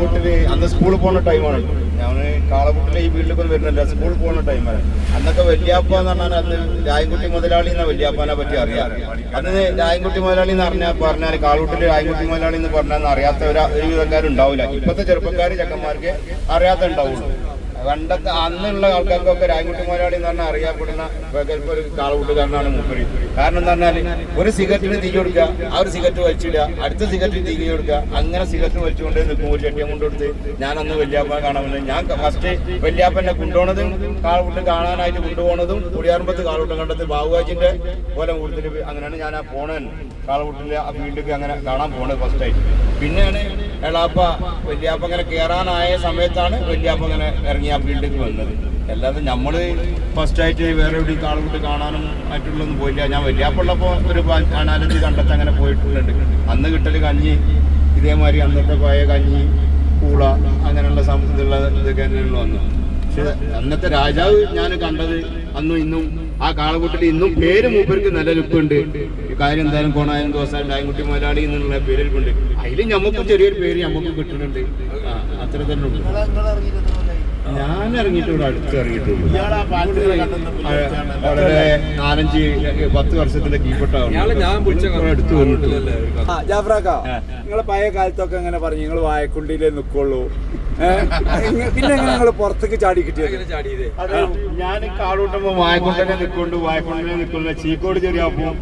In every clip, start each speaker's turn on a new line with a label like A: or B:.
A: കാളപൂട്ടിൽ അന്ന് സ്കൂളിൽ പോകുന്ന ടൈമാണ് ഞാൻ കാളപൂട്ടിലെ ഈ വീട്ടിലൊക്കെ വരുന്നില്ല സ്കൂളിൽ പോകുന്ന ടൈമാണ് അന്നൊക്കെ വല്യാപ്പ എന്ന് പറഞ്ഞാൽ അന്ന് രായൻകുട്ടി മുതലാളി എന്ന വല്യാപ്പനെ പറ്റി അറിയാം. അന്ന് രായൻകുട്ടി മുതലാളി എന്ന് പറഞ്ഞാൽ പറഞ്ഞാൽ കാളകുട്ടിലെ രായൻകുട്ടി മുതലാളി എന്ന് പറഞ്ഞാൽ അറിയാത്ത ഒരു വിധക്കാരുണ്ടാവില്ല. ഇപ്പോഴത്തെ ചെറുപ്പക്കാർ ചെക്കന്മാർക്ക് അറിയാത്ത ഉണ്ടാവുള്ളൂ പണ്ടത്തെ അന്നുള്ള ആൾക്കാർക്കൊക്കെ രാജ്കുട്ടി മുതലാളി എന്ന് പറഞ്ഞാൽ അറിയപ്പെടുന്ന ഇപ്പൊ ഒരു കാളകൂട്ടുകാരനാണ് മൂപ്പര്. കാരണം എന്താ പറഞ്ഞാൽ ഒരു സിഗരറ്റിന് തീ കൊടുക്കുക ആ ഒരു സിഗരറ്റ് വലിച്ചിടുക അടുത്ത സിഗരറ്റിന് തീ കൊടുക്കുക അങ്ങനെ സിഗരറ്റ് വലിച്ചുകൊണ്ട് നിൽക്കും ഒരു ചട്ടിയം കൊണ്ടുകൊടുത്ത് ഞാൻ അന്ന് വല്യാപ്പ കാണാമെന്ന്. ഞാൻ ഫസ്റ്റ് വല്യാപ്പനെ കൊണ്ടുപോണതും കാളകൂട്ട് കാണാനായിട്ട് കൊണ്ടുപോകുന്നതും കുടിയാറുമ്പത്ത് കാളകൂട്ടം കണ്ടത് ബാബുവാജിന്റെ പോലെ കൂടുതൽ അങ്ങനെയാണ് ഞാൻ ആ പോണൻ കാളകൂട്ടിലെ ആ ഫീൽഡിലേക്ക് അങ്ങനെ കാണാൻ പോണത് ഫസ്റ്റായിട്ട് പിന്നെയാണ് എളാപ്പ വല്യാപ്പ അങ്ങനെ കയറാനായ സമയത്താണ് വല്യാപ്പ അങ്ങനെ ഇറങ്ങി ആ ഫീൽഡിലേക്ക് വന്നത്. അല്ലാതെ നമ്മൾ ഫസ്റ്റ് ആയിട്ട് വേറെ എവിടെ കാളുകൂട്ട് കാണാനും മറ്റുള്ളൊന്നും പോയില്ല. ഞാൻ വല്യാപ്പുള്ളപ്പോ ഒരു അനാലജി കണ്ടത്ത് അങ്ങനെ പോയിട്ടുണ്ട്. അന്ന് കിട്ടൽ കഞ്ഞി ഇതേമാതിരി അന്നത്തെ പോയ കഞ്ഞി കൂള അങ്ങനെയുള്ള സമയത്തുള്ള ഇതൊക്കെ തന്നെയുള്ള വന്നു പക്ഷെ അന്നത്തെ രാജാവ് ഞാൻ കണ്ടത് അന്നും ഇന്നും ആ കാളകൂട്ടിൽ ഇന്നും പേര് മൂപ്പർക്ക് നല്ല നിലനിൽപ്പുണ്ട് ഈ കാര്യം എന്തായാലും കോണായാലും ദോശ ഡായൻകുട്ടി മുതലാളി എന്നുള്ള പേരിൽപ്പുണ്ട് അതിൽ നമുക്ക് ചെറിയൊരു പേര് നമുക്ക് കിട്ടുന്നുണ്ട്. അത്ര തന്നെ ഉള്ളൂ. ഞാൻ ഇറങ്ങിയിട്ട് ഇവിടെ അടുത്ത് ഇറങ്ങിയിട്ടുള്ളൂ വളരെ നാലഞ്ച് പത്ത് വർഷത്തിന്റെ അടുത്ത് വന്നിട്ട്.
B: ആ, ജാഫ്രാക്ക
A: ആ.
B: പഴയ കാലത്തൊക്കെ ഇങ്ങനെ പറഞ്ഞു? നിങ്ങൾ വായക്കുണ്ടിയിലേ നിക്കുള്ളൂ. പിന്നെ എങ്ങനെ നിങ്ങൾ പുറത്തേക്ക് ചാടി കിട്ടിയത്?
A: ഞാൻ കാളൂട്ടുമ്പോ വായക്കൊണ്ടനെ നിൽക്കൊണ്ട് വായക്കൊണ്ടനെ നിൽക്കുന്ന ചീക്കോട് ചെറിയാപ്പും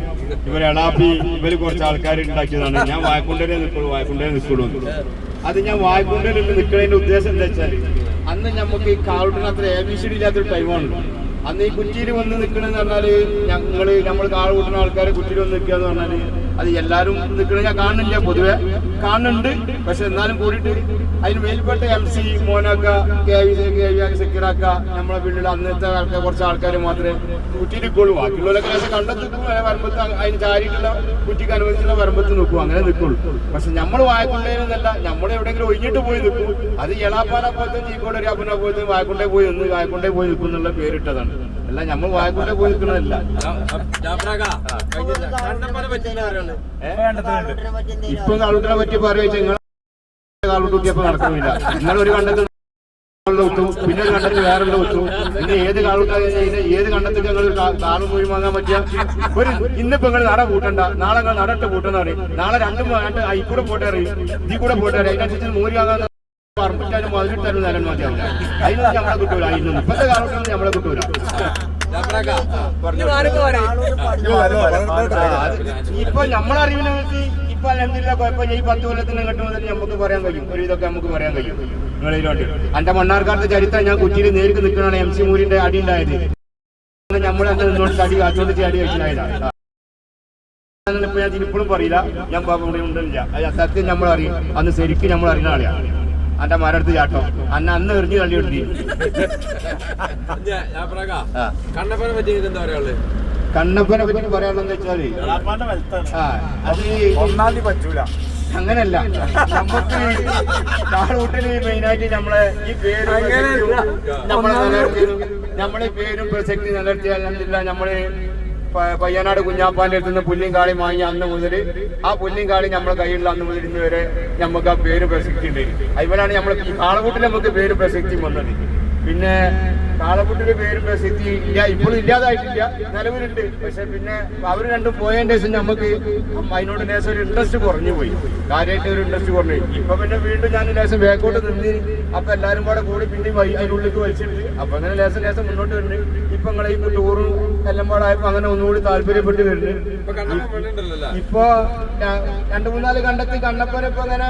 A: ഇവർ എളാപ്പി ഇവർ കുറച്ച് ആൾക്കാർ ഉണ്ടാക്കിയതാണ്. ഞാൻ വായക്കൊണ്ടനെ നിൽക്കുള്ളൂ വായക്കൊണ്ടനെ നിൽക്കുള്ളൂ അത് ഞാൻ വായക്കൊണ്ടനിൽ നിൽക്കുന്നതിന്റെ ഉദ്ദേശം എന്താ വെച്ചാൽ അന്ന് നമുക്ക് ഈ കാളൂട്ടിന് അത്ര ഡി ഇല്ലാത്തൊരു ടൈമാണ് അന്ന് ഈ കുറ്റിയിൽ വന്ന് നിൽക്കണെന്ന് പറഞ്ഞാൽ ഞങ്ങൾ നമ്മൾ കാൾ കൂട്ടുന്ന ആൾക്കാർ കുറ്റിയിൽ വന്ന് നിൽക്കുക എന്ന് പറഞ്ഞാൽ അത് എല്ലാവരും നിൽക്കണ ഞാൻ കാണുന്നില്ല പൊതുവെ. കാണുന്നുണ്ട് പക്ഷെ എന്നാലും കൂടിയിട്ട് അതിന് മേൽപ്പെട്ട എം സി മോനാക്ക കെ വി കെ വി സെക്യൂറാക്ക നമ്മളെ വീട്ടിൽ അന്നത്തെ ആൾക്കാർ കുറച്ച് ആൾക്കാർ മാത്രമേ കുറ്റിയിരിക്കുള്ളൂ ബാക്കിയുള്ളവരൊക്കെ പക്ഷെ കണ്ടെത്തിക്കും വരമ്പത്ത് അതിന് ചാരിയിട്ടുള്ള കുറ്റിക്ക് അനുവദിച്ചുള്ള വരമ്പത്ത് നിൽക്കും. അങ്ങനെ നിൽക്കുള്ളൂ. പക്ഷെ നമ്മൾ വായക്കൊണ്ടേന്നല്ല നമ്മൾ എവിടെയെങ്കിലും ഒഴിഞ്ഞിട്ട് പോയി നിൽക്കും. അത് എളാപ്പാല പോലത്തെ ചീക്കോട് അപ്പന പോലത്തെ വായക്കൊണ്ടേ പോയി നിന്ന് വായക്കൊണ്ടേ പോയി നിൽക്കും എന്നുള്ള പേരിട്ടതാണ്. അല്ല നമ്മൾ വായക്കൊണ്ടേ പോയി ഏ? ഇപ്പൊ കാളൂട്ടിനെ പറ്റി പറയുക നിങ്ങൾ കാളൂട്ടിയപ്പോ നടക്കുന്നില്ല നിങ്ങൾ ഒരു കണ്ടത്തിൽ ഒത്തു. പിന്നെ ഒരു കണ്ടത്തിൽ വേറെ ഒത്തു. പിന്നെ ഏത് കാളൂട്ട ഏത് കണ്ടത്തിൽ ഞങ്ങൾ കാണു പോയി വാങ്ങാൻ പറ്റിയ? ഒരു ഇന്നിപ്പോ നിങ്ങൾ നട കൂട്ടണ്ട നാളെ നിങ്ങൾ നടട്ട് കൂട്ടുന്ന പറയും. നാളെ രണ്ടും രണ്ട് ഈ കൂടെ പോട്ടെ അറിയും ഈ കൂടെ പോട്ടെ അറിയും അതിനനുസരിച്ച് മൂരി വാങ്ങാൻ പറമ്പിട്ടാലും മതിലിട്ടാലും നേരം മതിയാവില്ല അതിനൊന്നും നമ്മളെ കിട്ടൂല. അതിനൊന്നും ഇപ്പത്തെ കാലത്തൊന്നും നമ്മളെ
C: ജാഫ്രാക്ക
A: ഇപ്പൊ നമ്മളറിവിനെ വെച്ച് ഇപ്പൊ അല്ലെന്നില്ല കുഴപ്പമില്ല. ഈ പത്ത് കൊല്ലത്തിന് തന്നെ നമുക്ക് പറയാൻ കഴിയും. ഒരു ഇതൊക്കെ നമുക്ക് പറയാൻ കഴിയും. നിങ്ങളിലോട്ട് എന്റെ മണ്ണാർക്കാരുടെ ചരിത്രം ഞാൻ കുറ്റിയിൽ നേരിട്ട് നിൽക്കണതാണ് എം സി മൂരിന്റെ അടി ഉണ്ടായത്. നമ്മൾ അടി കാച്ചോണ്ടിച്ച് അടി വെച്ചിട്ടായതാണ് ഇപ്പൊ ഞാൻ ഇപ്പോഴും പറയില്ല. ഞാൻ ഇവിടെ ഉണ്ടില്ല അത് സത്യം നമ്മൾ അറിയും അന്ന് ശരിക്കും നമ്മൾ അറിയുന്ന ആളെയാണ് എന്റെ മരടുത്ത് ചാട്ടോ. അന്ന അന്ന് എറിഞ്ഞ് തള്ളി കൊടുത്തി.
C: കണ്ണപ്പനെ പറ്റി പറയാനുള്ള എന്താ
A: കണ്ണപ്പനെ പറ്റി വെച്ചാൽ ആ അത് ഈ
B: ഒന്നാം തീയതി പറ്റൂല.
A: അങ്ങനല്ല. നമുക്ക് കാളൂട്ടിൽ മെയിനായിട്ട് നമ്മളെ ഈ പേര്. നമ്മളെ നമ്മളെ പേരും പ്രസക്തി നിലനിർത്തിയാൽ നമ്മൾ പയ്യനാട് കുഞ്ഞാപ്പാന്റെ അടുത്ത് നിന്ന് പുല്ലിയും കാളി വാങ്ങി അന്ന് മുതൽ ആ പുല്ലിയും കാളി നമ്മളെ കയ്യിലുള്ള അന്ന് മുതൽ ഇന്ന് വരെ നമുക്ക് ആ പേര് പ്രസക്തി ഉണ്ട് നമ്മൾ കാളകൂട്ടിൽ നമുക്ക് പേര് പ്രസക്തി വന്നത്. പിന്നെ കാളക്കുട്ടിയുടെ പേര് പ്രസിദ്ധി ഇല്ല ഇപ്പോഴും ഇല്ലാതായിട്ടില്ല. നിലവിലുണ്ട്. പക്ഷെ പിന്നെ അവർ രണ്ടും പോയതിന്റെ ശേഷം നമുക്ക് അതിനോട് ലേശം ഒരു ഇൻട്രസ്റ്റ് കുറഞ്ഞു പോയി. കാര്യമായിട്ട് ഒരു ഇൻട്രസ്റ്റ് കുറഞ്ഞു പോയി. ഇപ്പൊ പിന്നെ വീണ്ടും ഞാൻ ലേശം ബാക്കോട്ട് നിന്ന് അപ്പൊ എല്ലാരും കൂടെ കൂടി പിന്നെയും അതിനുള്ളിലേക്ക് വലിച്ചിട്ടുണ്ട് അപ്പൊ അങ്ങനെ ലേശം ലേശം മുന്നോട്ട് വരുന്നുണ്ട് ഇപ്പൊ നിങ്ങളെ ഇപ്പൊ ടൂറും എല്ലാം പാടായപ്പോ അങ്ങനെ ഒന്നുകൂടി താല്പര്യപ്പെട്ട്
C: വരുന്നു.
A: ഇപ്പൊ രണ്ടു മൂന്നാൽ കണ്ടെത്തി കണ്ണപ്പനെ ഇപ്പൊ അങ്ങനെ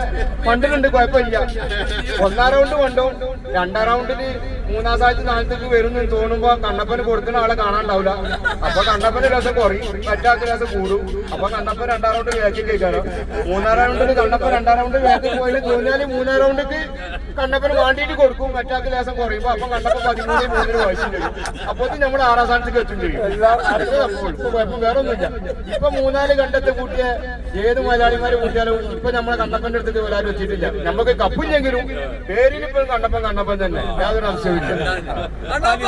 A: കണ്ട് കുഴപ്പമില്ല. ഒന്നാം റൗണ്ട് കണ്ടു. രണ്ടാം റൗണ്ടിൽ മൂന്നാം സാഴ്ച നാളത്തേക്ക് വരുന്നു തോന്നുമ്പോ കണ്ണപ്പന് കൊടുക്കുന്ന ആളെ കാണാണ്ടാവില്ല അപ്പൊ കണ്ണപ്പന് രസം കുറയും മറ്റാൾക്ക് രസം കൂടും. അപ്പൊ കണ്ണപ്പൻ രണ്ടാം റൗണ്ട് വേക്കി കേൾക്കാനോ മൂന്നാം റൗണ്ടിൽ കണ്ണപ്പൻ രണ്ടാം റൗണ്ട് വേക്കി പോയാലും തോന്നിയാൽ മൂന്നാം റൗണ്ടിക്ക് കണ്ണപ്പന് വാണ്ടിയിട്ട് കൊടുക്കും മറ്റാൾക്ക് രസം കുറയുമ്പോ അപ്പൊ കണ്ണപ്പൻ പതിമൂന്ന് മൂന്നിന് വയസ്സിൽ വരും അപ്പൊ നമ്മൾ ആറാം സ്ഥാനത്തേക്ക് എത്തും ചെയ്യും. അടുത്തത് അപ്പോൾ ഇപ്പൊ വേറെ ഒന്നുമില്ല ഇപ്പൊ മൂന്നാൽ കണ്ടത്തെ കൂട്ടിയ ഏത് മലയാളിമാര് കൂട്ടിയാലും ഇപ്പൊ നമ്മളെ കണ്ണപ്പന്റെ അടുത്തേക്ക് വരാനും വെച്ചിട്ടില്ല നമുക്ക് കപ്പില്ലെങ്കിലും പേരിൽ ഇപ്പോഴും കണ്ണപ്പൻ കണ്ണപ്പൻ തന്നെ. യാതൊരു ആവശ്യമില്ല
C: കണ്ണപ്പ